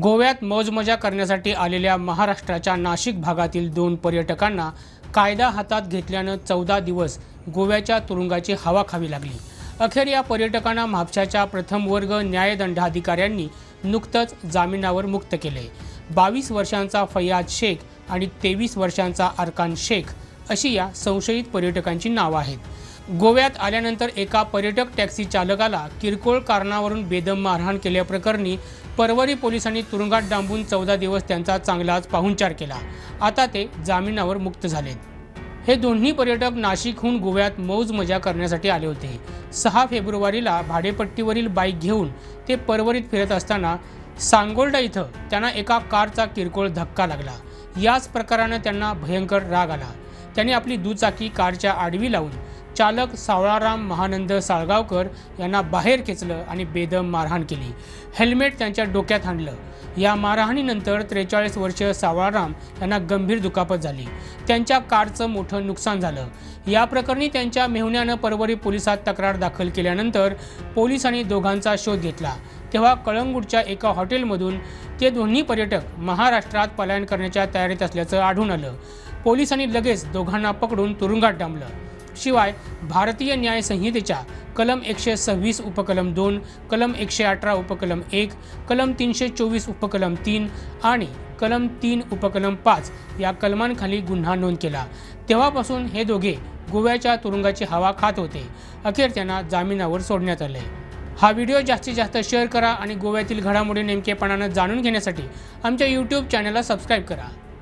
गोव्यात मौजमजा करण्यासाठी आलेल्या महाराष्ट्राच्या नाशिक भागातील दोन पर्यटकांना कायदा हातात घेतल्यानं चौदा दिवस गोव्याच्या तुरुंगाची हवा खावी लागली. अखेर या पर्यटकांना म्हापशाच्या प्रथम वर्ग न्यायदंडाधिकाऱ्यांनी नुकतंच जामिनावर मुक्त केले. बावीस वर्षांचा फैयाज शेख आणि तेवीस वर्षांचा अरकान शेख अशी या संशयित पर्यटकांची नावं आहेत. गोव्यात आल्यानंतर एका पर्यटक टॅक्सी चालकाला किरकोळ कारणावरून बेदम मारहाण केल्याप्रकरणी परवरी पोलिसांनी तुरुंगात डांबून चौदा दिवस त्यांचा चांगलाच पाहुणचार केला. आता ते जामिनावर मुक्त झालेत. हे दोन्ही पर्यटक नाशिकहून गोव्यात मौज मजा करण्यासाठी आले होते. सहा फेब्रुवारीला भाडेपट्टीवरील बाईक घेऊन ते परवरीत फिरत असताना सांगोल्डा इथं त्यांना एका कारचा किरकोळ धक्का लागला. याच प्रकारानं त्यांना भयंकर राग आला. त्यांनी आपली दुचाकी कारच्या आडवी लावून चालक सावळाराम महानंद साळगावकर यांना बाहेर खेचलं आणि बेदम मारहाण केली. हेल्मेट त्यांच्या डोक्यात हाणलं या मारहाणीनंतर त्रेचाळीस वर्षीय सावळाराम यांना गंभीर दुखापत झाली. त्यांच्या कारचं मोठं नुकसान झालं. या प्रकरणी त्यांच्या मेहुण्यानं परवरी पोलिसात तक्रार दाखल केल्यानंतर पोलिसांनी दोघांचा शोध घेतला. तेव्हा कळंगूटच्या एका हॉटेलमधून ते दोन्ही पर्यटक महाराष्ट्रात पलायन करण्याच्या तयारीत असल्याचं आढळून आलं. पोलिसांनी लगेच दोघांना पकडून तुरुंगात डांबलं. शिवाय भारतीय न्याय संहितेच्या कलम एकशे सव्वीस उपकलम दोन कलम एकशे अठरा उपकलम एक कलम तीनशे चोवीस उपकलम तीन आणि कलम तीन उपकलम पाच या कलमांखाली गुन्हा नोंद केला. तेव्हापासून हे दोघे गोव्याच्या तुरुंगाची हवा खात होते. अखेर त्यांना जामिनावर सोडण्यात आले. हा व्हिडिओ जास्तीत जास्त शेअर करा आणि गोव्यातील घडामोडी नेमकेपणानं जाणून घेण्यासाठी आमच्या यूट्यूब चॅनलला सबस्क्राईब करा.